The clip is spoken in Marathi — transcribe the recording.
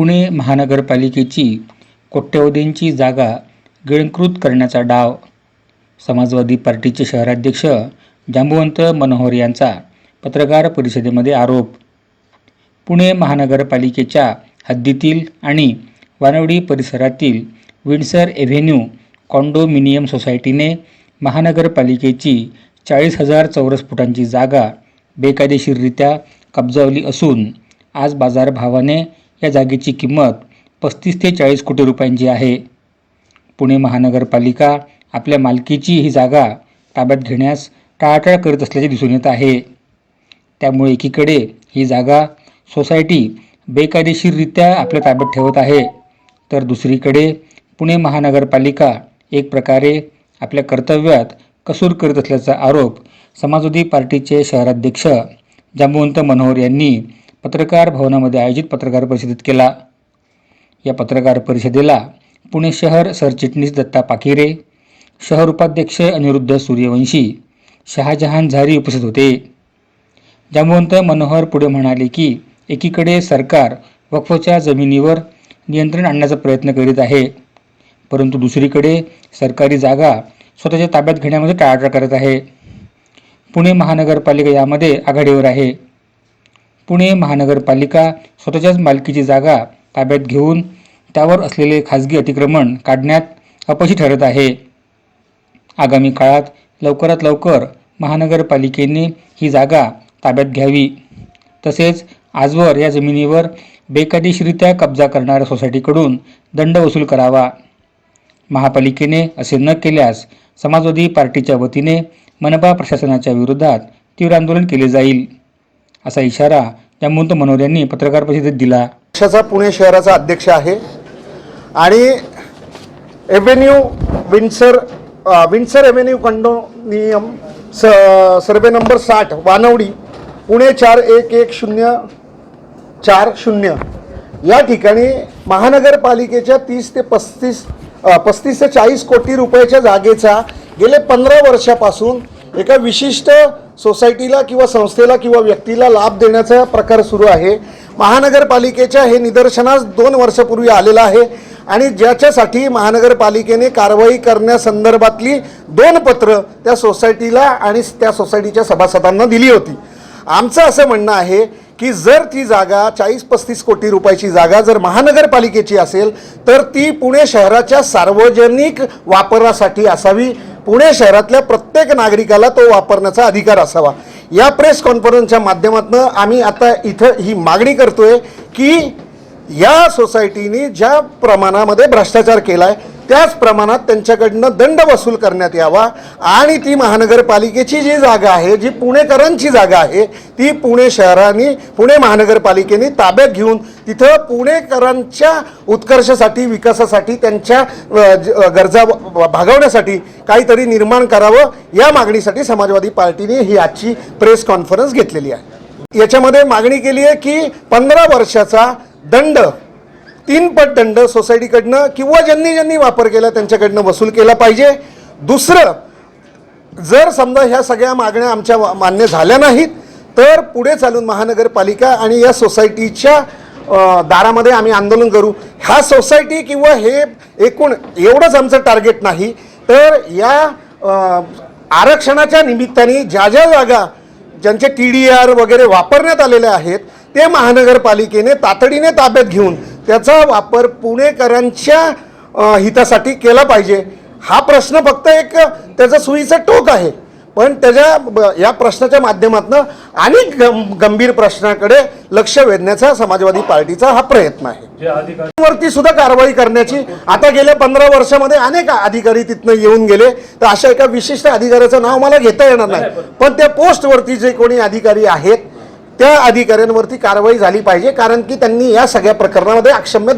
पुणे महानगरपालिकेची कोट्यवधींची जागा गिळंकृत करण्याचा डाव समाजवादी पार्टीचे शहराध्यक्ष जांबुवंत मनोहर यांचा पत्रकार परिषदेमध्ये आरोप. पुणे महानगरपालिकेच्या हद्दीतील आणि वानवडी परिसरातील विंडसर एव्हेन्यू कॉन्डोमिनियम सोसायटीने महानगरपालिकेची चाळीस हजार चौरस फुटांची जागा बेकायदेशीररित्या कब्जावली असून आज बाजारभावाने या जागेची किंमत पस्तीस ते चाळीस कोटी रुपयांची आहे. पुणे महानगरपालिका आपल्या मालकीची ही जागा ताब्यात घेण्यास टाळाटाळ करत असल्याचे दिसून येत आहे. त्यामुळे एकीकडे ही जागा सोसायटी बेकायदेशीररित्या आपल्या ताब्यात ठेवत आहे. तर दुसरीकडे पुणे महानगरपालिका एक प्रकारे आपल्या कर्तव्यात कसूर करत असल्याचा आरोप समाजवादी पार्टीचे शहराध्यक्ष जांबुवंत मनोहर यांनी पत्रकार भवनामध्ये आयोजित पत्रकार परिषदेत केला. या पत्रकार परिषदेला पुणे शहर सरचिटणीस दत्ता पाकिरे शहर उपाध्यक्ष अनिरुद्ध सूर्यवंशी शहाजहान झारी उपस्थित होते. जांबुवंत मनोहर पुढे म्हणाले की एकीकडे सरकार वक्फच्या जमिनीवर नियंत्रण आणण्याचा प्रयत्न करीत आहे परंतु दुसरीकडे सरकारी जागा स्वतःच्या ताब्यात घेण्यामध्ये टाळाटाळ करत आहे. पुणे महानगरपालिका यामध्ये आघाडीवर आहे. पुणे महानगरपालिका स्वतःच्याच मालकीची जागा ताब्यात घेऊन त्यावर असलेले खाजगी अतिक्रमण काढण्यात अपयशी ठरत आहे. आगामी काळात लवकरात लवकर महानगरपालिकेने ही जागा ताब्यात घ्यावी. तसेच आजवर या जमिनीवर बेकायदेशीरित्या कब्जा करणाऱ्या सोसायटीकडून दंड वसूल करावा. महापालिकेने असे न केल्यास समाजवादी पार्टीच्या वतीने मनपा प्रशासनाच्या विरोधात तीव्र आंदोलन केले जाईल. असा इशारा जांबुवंत मनोहर यांनी पत्रकार परिषदेत दिला. पक्षाचा पुणे शहराचा अध्यक्ष आहे आणि avenue Windsor Windsor Windsor avenue condominium स सर्वे नंबर साठ वानवडी पुणे चार एक एक शून्य चार शून्य. या ठिकाणी महानगरपालिकेच्या तीस ते पस्तीस पस्तीस ते चाळीस कोटी रुपयाच्या जागेचा गेले पंधरा वर्षापासून एका विशिष्ट सोसायटीला किंवा संस्थेला किंवा व्यक्तीला लाभ देण्याचा प्रकार सुरू आहे. महानगरपालिकेच्या हे निदर्शनास दोन वर्षापूर्वी आलेलं आहे आणि ज्याच्यासाठी महानगरपालिकेने कारवाई करण्यासंदर्भातली दोन पत्र त्या सोसायटीला आणि त्या सोसायटीच्या सभासदांना दिली होती. आमचं असं म्हणणं आहे की जर ती जागा चाळीस पस्तीस कोटी रुपयाची जागा जर महानगरपालिकेची असेल तर ती पुणे शहराच्या सार्वजनिक वापरासाठी असावी. पुणे शहरातल्या प्रत्येक नागरिकाला तो वापरण्याचा अधिकार असावा. या प्रेस कॉन्फरन्सच्या माध्यमातून आम्ही आता इथं ही मागणी करतोय की या सोसायटीने ज्या प्रमाणामध्ये भ्रष्टाचार केला आहे त्याच प्रमाणात त्यांच्याकडनं दंड वसूल करण्यात यावा. आणि ती महानगरपालिकेची जी जागा आहे जी पुणेकरांची जागा आहे ती पुणे शहराने पुणे महानगरपालिकेने ताब्यात घेऊन तिथं पुणेकरांच्या उत्कर्षासाठी विकासासाठी त्यांच्या गरजा भागवण्यासाठी काहीतरी निर्माण करावं या मागणीसाठी समाजवादी पार्टीने ही आजची प्रेस कॉन्फरन्स घेतलेली आहे. याच्यामध्ये मागणी केली आहे की पंधरा वर्षाचा दंड तीनपट दंड सोसायटीकडनं किंवा ज्यांनी ज्यांनी वापर केला त्यांच्याकडनं वसूल केला पाहिजे. दुसरं जर समजा ह्या सगळ्या मागण्या आमच्या मान्य झाल्या नाहीत तर पुढे चालून महानगरपालिका आणि या सोसायटीच्या दारामध्ये आम्ही आंदोलन करू. ह्या सोसायटी किंवा हे एकूण एवढंच आमचं टार्गेट नाही तर या आरक्षणाच्या निमित्ताने ज्या ज्या जागा ज्यांचे टी डी आर वगैरे वापरण्यात आलेले आहेत ते महानगरपालिकेने तातडीने ताब्यात घेऊन त्याचा वापर पुणेकरांच्या हितासाठी केला पाहिजे. हा प्रश्न फक्त एक त्याचं सुईचं टोक आहे. पण त्याच्या या प्रश्नाच्या माध्यमातून अनेक गं- गंभीर प्रश्नाकडे लक्ष वेधण्याचा समाजवादी पार्टीचा हा प्रयत्न आहे. वरती सुद्धा कारवाई करण्याची आता गेल्या पंधरा वर्षामध्ये अनेक अधिकारी तिथनं येऊन गेले. तर अशा एका विशिष्ट अधिकाऱ्याचं नाव मला घेता येणार नाही. पण त्या पोस्टवरती जे कोणी अधिकारी आहेत त्या अधिकाऱ्यांवरती कारवाई झाली पाहिजे कारण की त्यांनी या सगळ्या प्रकरणामध्ये अक्षम्य